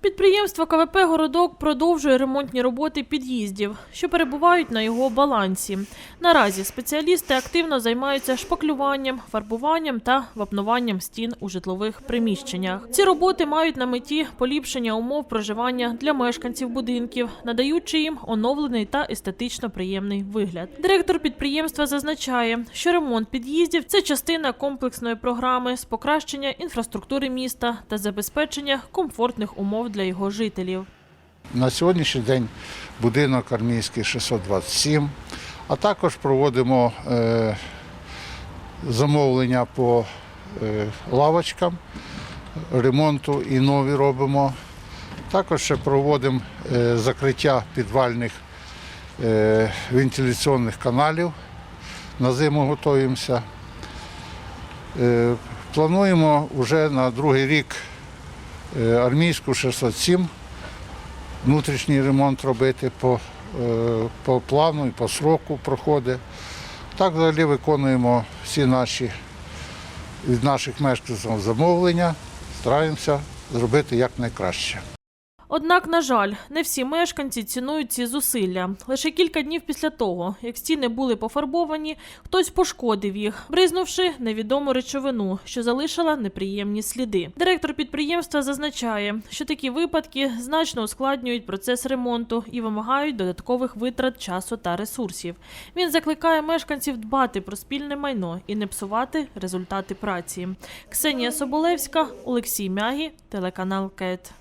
Підприємство КВП Городок продовжує ремонтні роботи під'їздів, що перебувають на його балансі. Наразі спеціалісти активно займаються шпаклюванням, фарбуванням та вапнуванням стін у житлових приміщеннях. Ці роботи мають на меті поліпшення умов проживання для мешканців будинків, надаючи їм оновлений та естетично приємний вигляд. Директор підприємства зазначає, що ремонт під'їздів це частина комплексної програми з покращення інфраструктури міста та забезпечення комфортних умов для його жителів. На сьогоднішній день будинок армійський 627, а також проводимо е, замовлення по е, лавочкам, ремонту і нові робимо. Також ще проводимо е, закриття підвальних вентиляційних каналів. На зиму готуємося. Плануємо вже на другий рік армійську 607 внутрішній ремонт робити по, е, по плану і по сроку проходить. Так взагалі виконуємо всі наші від наших мешканців замовлення, стараємося зробити якнайкраще. Однак, на жаль, не всі мешканці цінують ці зусилля. Лише кілька днів після того, як стіни були пофарбовані, хтось пошкодив їх, бризнувши невідому речовину, що залишила неприємні сліди. Директор підприємства зазначає, що такі випадки значно ускладнюють процес ремонту і вимагають додаткових витрат часу та ресурсів. Він закликає мешканців дбати про спільне майно і не псувати результати праці. Ксенія Соболевська, Олексій Мягі, телеканал КЕТ.